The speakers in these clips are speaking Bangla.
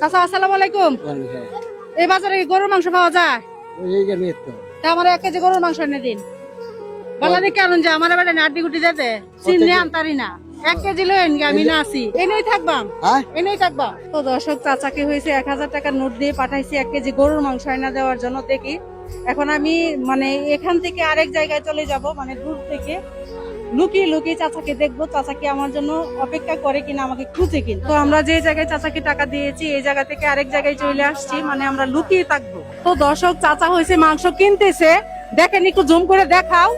চাচা আসসালামু আলাইকুম। এই বাজারে গরুর মাংস পাওয়া যায়? তা। আমার এক কেজি গরুর মাংস এনে দিন। বলা দেখে যে আমার বেটা নাড্ডি গুটি দিতে চিনি আনতারি না। এক কেজি লইন আমি না আছি। এনেই থাকবাম। হ্যাঁ? এনেই থাকবাম। তো দর্শক চাচাকে হয়েছে এক হাজার টাকার নোট দিয়ে পাঠাইছি এক কেজি গরুর মাংস এনে দেওয়ার জন্য দেখি। এখন আমি মানে এখান থেকে আরেক জায়গায় চলে যাব মানে দূর থেকে। লুকিয়ে লুকিয়ে চাচাকে দেখব চাচা কি আমার জন্য অপেক্ষা করে কিনা আমাকে খুঁজে কিনা। তো আমরা যে জায়গায় চাচাকে টাকা দিয়েছি, এই জায়গা থেকে আরেক জায়গায় চলে আসছি মানে আমরা লুকিয়ে থাকব। তো দর্শক, চাচা হয়েছে, মাংস কিনতেছে। দেখেন, একটু জুম করে দেখাও।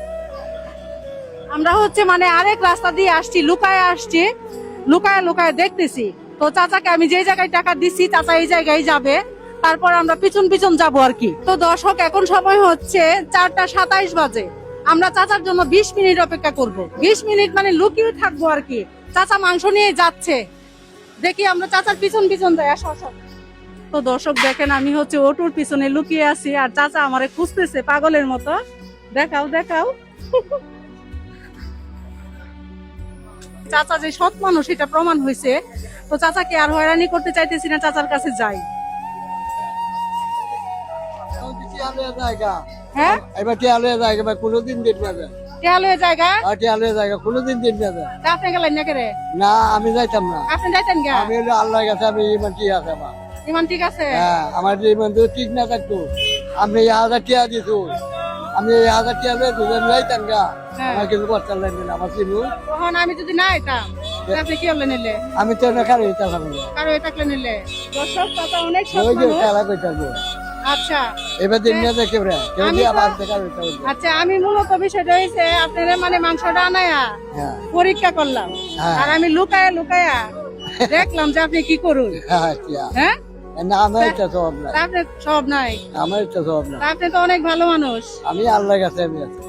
আমরা হচ্ছে মানে আরেক রাস্তা দিয়ে আসছি, লুকায় আসছি। লুকায় লুকায় দেখতেছি। তো চাচাকে আমি যে জায়গায় টাকা দিছি, চাচা এই জায়গায় যাবে। তারপর আমরা পিছন পিছন যাব আর কি। তো দর্শক, এখন সময় হচ্ছে চারটা সাতাইশ বাজে। আমরা চাচার জন্য বিশ মিনিট অপেক্ষা করব। বিশ মিনিট মানে লুকিয়ে থাকব আর কি। চাচা মাংস নিয়ে যাচ্ছে। দেখি আমরা চাচার পিছন পিছন যাই আসো আসো। তো দর্শক, দেখেন আমি হচ্ছে অটোর পিছনে লুকিয়ে আছি আর চাচা আমারে খুঁজতেছে পাগলের মতো। দেখাও দেখাও। চাচা যে সৎ মানুষ, এটা প্রমাণ হয়েছে। তো চাচাকে আর হয়রানি করতে চাইতেছি না, চাচার কাছে যাই। হ্যাঁ? এবার টিয়ালে জায়গা ভাই কোনোদিন দিন যাবে টেয়ালয়ে জায়গা? আর টিয়ালে জায়গা কোনোদিন দিন যাবে আপনি গেলেন না কেরে? না আমি যাইতাম না। আপনি যাইতেন গা? আমি হলো আল্লাহর কাছে আমি ইমান ঠিক আছে আমার। ইমান ঠিক আছে? হ্যাঁ আমার যে ইমান যদি ঠিক না থাকতো। আপনি এই হাজার টিয়া দিত আমি এই হাজার টিয়া লয়ে দুজন যাইতাম গা। হ্যাঁ। আমার কিছু করতে লাগবে না আমার চিনু। তখন আমি যদি না আইতাম আপনি কি হলে নিলে আমি তো না। এটা কারও নিলে। দর্শক অনেক মানুষ। আচ্ছা। এবার দিন না দেখে রে কেউ আমি দিয়ে আবার দেখা আচ্ছা আমি মূলত বিষয়টা হয়েছে আপনারা মানে মাংসটা আনায়া হ্যাঁ। পরীক্ষা করলাম। হ্যাঁ। আর আমি লুকায়া লুকায়া দেখলাম যে আপনি কি করুন। হ্যাঁ না আমার ইচ্ছা সব না আপনি সব নাই? আমার ইচ্ছা সব না আপনি তো অনেক ভালো মানুষ। আমি আল্লাহর কাছে আমি আছি।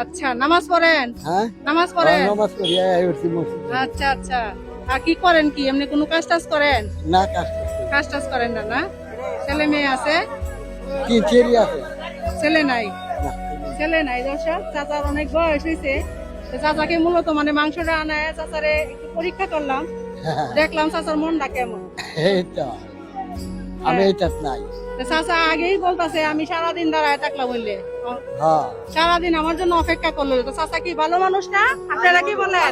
আচ্ছা নামাজ পড়েন? হ্যাঁ? নামাজ পড়েন? নমাজ করি এই উঠছি মসজিদে। আচ্ছা আচ্ছা। আর কি করেন কি? এমনি কোনো কাজ টাজ করেন? না কাজ কাজ টাজ করেন না না? ছেলে মেয়ে আছে? কি চেরি আছে? ছেলে নাই। ছেলে নাই দর্শক। চাচার অনেক বয়স হয়েছে চাচাকে মূলত মানে মাংসটা আনায় চাচারে একটু পরীক্ষা করলাম। দেখলাম চাচার মনটা কেমন। এইটা আমি হ্যাঁ। এইটা নাই। চাচা আগেই বলতাছে আমি সারাদিন দাঁড়ায় থাকলাম বললে। হ্যাঁ। সারাদিন আমার জন্য অপেক্ষা করল তো চাচা কি ভালো মানুষ না? আপনারা কি বলেন?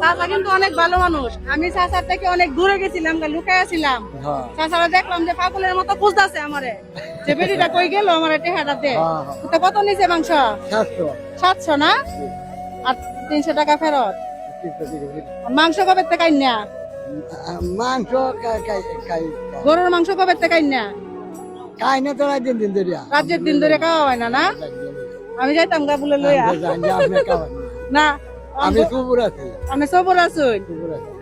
চাচা কিন্তু অনেক ভালো মানুষ। আমি চাচার থেকে অনেক দূরে গেছিলাম লুকায় ছিলাম। হ্যাঁ। চাচারা দেখলাম যে পাগলের মতো খুঁজতেছে আমারে। যে বেটিটা কই গেল আমারে টেহাটা দে। হ্যাঁ, তো কত নিছে মাংস? সাতশো। না? আর তিনশো টাকা ফেরত। মাংস কবে থেকে না মাংস গরুর মাংস কবে থেকে না খাই না তো দিন দিন ধরিয়া? রাজ্যের দিন ধরে খাওয়া হয় না না? আমি যাইতাম গা বলে লইয়া। না। আমি কুকুর আছি। আমি সবর আছি।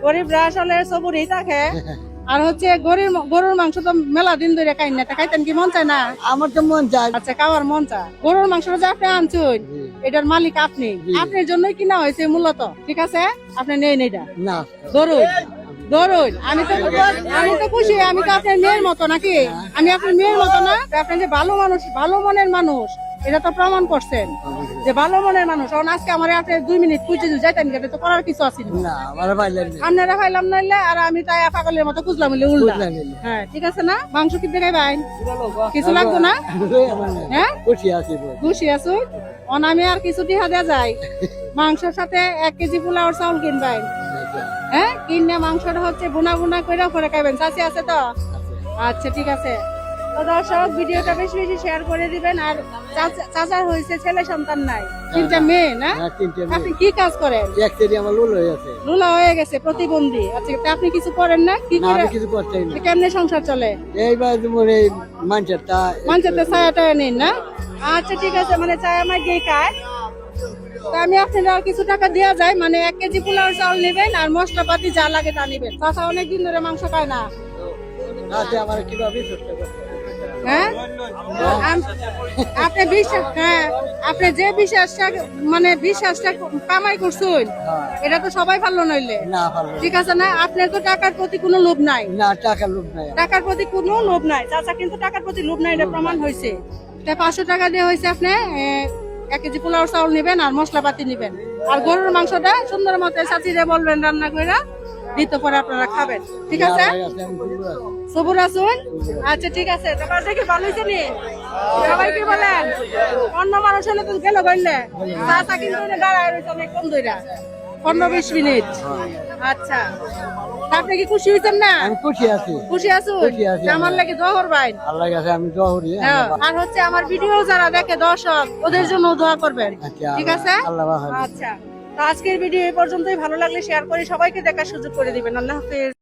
গরিব আসলে সবরই থাকে। আর হচ্ছে গরুর গরুর মাংস তো মেলা দিন ধরে খাই না খাইতেন কি মন চায় না? আমার তো মন চায়। আচ্ছা খাওয়ার মন চায়। গরুর মাংসটা যে আপনি আনছুন এটার মালিক আপনি। আপনার জন্যই কিনা হয়েছে মূলত ঠিক আছে? আপনি নেই নেই না। ধরুন ধরুন আমি তো আমি তো খুশি আমি তো আপনার মেয়ের মতো নাকি? আমি আপনার মেয়ের মতো না আপনি যে ভালো মানুষ ভালো মনের মানুষ এটা তো প্রমাণ করছেন যে ভালো মনের মানুষ। কারণ আজকে আমার আপনি দুই মিনিট খুঁজে যাইতেন গেলে তো করার কিছু আছে না। আমার না। আপনারা খাইলাম নাইলে আর আমি তাই পাগলের মতো খুঁজলাম হইলে উল্টা। হ্যাঁ ঠিক আছে না? মাংস কি দেখাই ভাই কিছু লাগতো না। হ্যাঁ? খুশি আছি বল। খুশি আছো? অনামে আর কিছু টিহা দেওয়া যায়। মাংসের সাথে এক কেজি পোলাওর চাউল কিনবেন। হ্যাঁ কিনে মাংসটা হচ্ছে বুনা বুনা করে পরে খাইবেন। চাষি আছে তো? আচ্ছা ঠিক আছে। তো দর্শক ভিডিওটা বেশি বেশি শেয়ার করে দিবেন। আর চাচা- চাচার হয়েছে ছেলে সন্তান নাই। তিনটা মেয়ে না? হ্যাঁ, তিনটে মেয়ে। আপনি কি কাজ করেন? আমার লুল হয়ে আছে। লুলা হয়ে গেছে প্রতিবন্ধী। আচ্ছা আপনি কিছু করেন না? কি করে কিছু করতেই না। কেমনে সংসার চলে? এইবার তোমার এই মানুষের তা মানুষের তো ছায়া টায়া নেই না? আচ্ছা ঠিক আছে মানে ছায়া আমার গিয়ে খায় তা আমি আপনাদের আর কিছু টাকা দেওয়া যায় মানে এক কেজি পোলাও চাউল নেবেন আর মশলাপাতি যা লাগে তা নেবেন। চাষা অনেকদিন ধরে মাংস খায় না। হ্যাঁ? আপনি বিশ্বাস হ্যাঁ আপনি যে বিশ্বাসটা মানে বিশ্বাসটা কামাই করছেন হ্যাঁ। এটা তো সবাই পারল নইলে। ঠিক আছে না? আপনার তো টাকার প্রতি কোনো লোভ নাই। না টাকার প্রতি কোনো লোভ নাই। চাচা কিন্তু টাকার প্রতি লোভ নাই এটা প্রমাণ হয়েছে তা পাঁচশো টাকা দিয়ে হয়েছে আপনি এক কেজি পোলাও চাউল নেবেন আর মশলাপাতি নেবেন। আর গরুর মাংসটা সুন্দর মতো চাচিরে বলবেন রান্না করে দিতে পরে আপনারা খাবেন। ঠিক আছে। সবুর আসুন আচ্ছা ঠিক আছে। তোমার দেখি ভালো হয়েছে নি সবাই কি বলেন? অন্য মানুষ হলে তো গেল গইলে। চাচা কিন্তু দাঁড়ায় রয়েছে অনেকক্ষণ ধরে পনেরো বিশ মিনিট। আচ্ছা। আপনি কি খুশি হইছেন না? আমি খুশি আছি। খুশি আছো আমার। লাগে জহর ভাই। আল্লাহ কাছে আমি হ্যাঁ, আর হচ্ছে আমার ভিডিও যারা দেখে দর্শক ওদের জন্য দোয়া করবেন। আচ্ছা, ঠিক আছে? আল্লাহ আচ্ছা। তো আজকের ভিডিও এই পর্যন্তই। ভালো লাগলে শেয়ার করে সবাইকে দেখার সুযোগ করে দিবেন। আল্লাহ হাফেজ।